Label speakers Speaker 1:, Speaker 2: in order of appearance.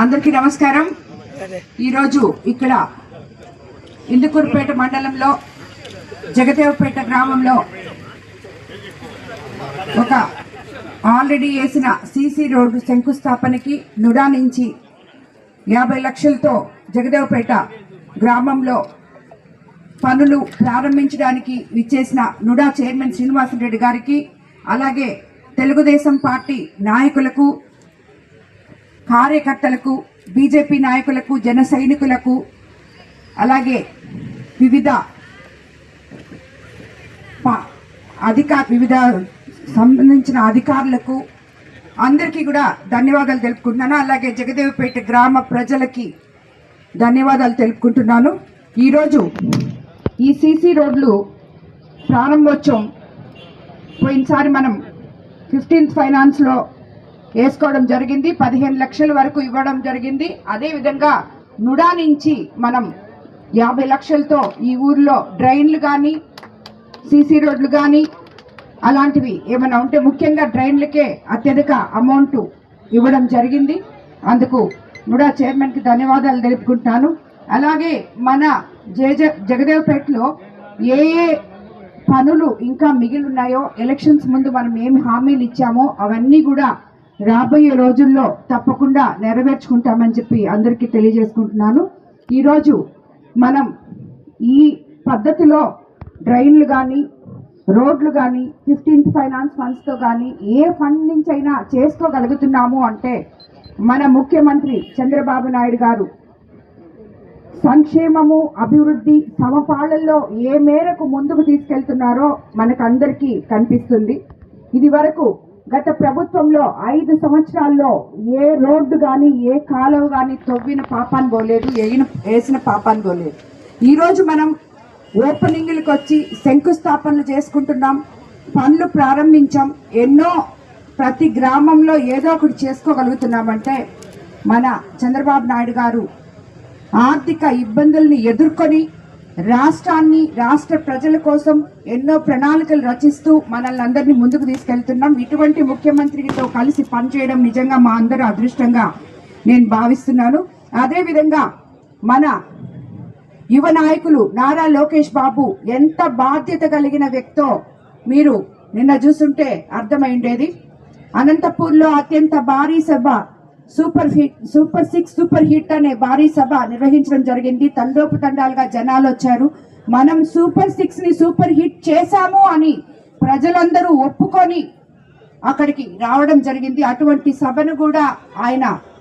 Speaker 1: అందరికీ నమస్కారం. ఈరోజు ఇక్కడ ఇందుకూరుపేట మండలంలో జగదేవపేట గ్రామంలో ఒక ఆల్రెడీ వేసిన సీసీ రోడ్డు శంకుస్థాపనకి నుడా నుంచి యాభై లక్షలతో జగదేవపేట గ్రామంలో పనులు ప్రారంభించడానికి విచ్చేసిన నుడా చైర్మన్ శ్రీనివాసరెడ్డి గారికి అలాగే తెలుగుదేశం పార్టీ నాయకులకు కార్యకర్తలకు బీజేపీ నాయకులకు జన సైనికులకు అలాగే వివిధ ప- అధికార వివిధ సంబంధించిన అధికారులకు అందరికీ కూడా ధన్యవాదాలు తెలుపుకుంటున్నాను. అలాగే జగదేవపేట గ్రామ ప్రజలకి ధన్యవాదాలు తెలుపుకుంటున్నాను. ఈరోజు ఈ సీసీ రోడ్లు ప్రారంభోత్సవం పోయినసారి మనం ఫిఫ్టీన్త్ ఫైనాన్స్లో వేసుకోవడం జరిగింది. పదిహేను లక్షల వరకు ఇవ్వడం జరిగింది. అదేవిధంగా నుడా నుంచి మనం యాభై లక్షలతో ఈ ఊర్లో డ్రైన్లు కానీ సీసీ రోడ్లు కానీ అలాంటివి ఏమైనా ఉంటే ముఖ్యంగా డ్రైన్లకే అత్యధిక అమౌంట్ ఇవ్వడం జరిగింది. అందుకు నుడా చైర్మన్కి ధన్యవాదాలు తెలుపుకుంటున్నాను అలాగే మన జేజ జగదేవ్పేటలో ఏ ఏ పనులు ఇంకా మిగిలి ఉన్నాయో ఎలక్షన్స్ ముందు మనం ఏమి హామీలు ఇచ్చామో అవన్నీ కూడా రాబోయే రోజుల్లో తప్పకుండా నెరవేర్చుకుంటామని చెప్పి అందరికీ తెలియజేసుకుంటున్నాను. ఈరోజు మనం ఈ పద్ధతిలో డ్రైన్లు కానీ రోడ్లు కానీ ఫిఫ్టీన్త్ ఫైనాన్స్ ఫండ్స్తో కానీ ఏ ఫండ్ నుంచి అయినా చేసుకోగలుగుతున్నాము అంటే మన ముఖ్యమంత్రి చంద్రబాబు నాయుడు గారు సంక్షేమము అభివృద్ధి సమపాళల్లో ఏ మేరకు ముందుకు తీసుకెళ్తున్నారో మనకందరికీ కనిపిస్తుంది. ఇది వరకు గత ప్రభుత్వంలో ఐదు సంవత్సరాల్లో ఏ రోడ్డు కానీ ఏ కాలువ కానీ తవ్విన పాపాన్ని పోలేదు వేయిన వేసిన పాపాన్ని పోలేదు. ఈరోజు మనం ఓపెనింగ్లకు వచ్చి శంకుస్థాపనలు చేసుకుంటున్నాం పనులు ప్రారంభించాం ఎన్నో ప్రతి గ్రామంలో ఏదో ఒకటి చేసుకోగలుగుతున్నామంటే మన చంద్రబాబు నాయుడు గారు ఆర్థిక ఇబ్బందుల్ని ఎదుర్కొని రాష్ట్రాన్ని రాష్ట్ర ప్రజల కోసం ఎన్నో ప్రణాళికలు రచిస్తూ మనల్ని అందరినీ ముందుకు తీసుకెళ్తున్నాం. ఇటువంటి ముఖ్యమంత్రితో కలిసి పనిచేయడం నిజంగా మా అందరూ అదృష్టంగా నేను భావిస్తున్నాను. అదేవిధంగా మన యువ నాయకులు నారా లోకేష్ బాబు ఎంత బాధ్యత కలిగిన వ్యక్తో మీరు నిన్న చూస్తుంటే అర్థమైండేది. అనంతపూర్లో అత్యంత భారీ సభ super hit super six super hit అనే భారీ సభ నిర్వహించడం జరిగింది. తండోపు తండాలుగా జనాలు వచ్చారు. మనం సూపర్ సిక్స్ని సూపర్ హిట్ చేశాము అని ప్రజలందరూ ఒప్పుకొని అక్కడికి రావడం జరిగింది. అటువంటి సభను కూడా ఆయన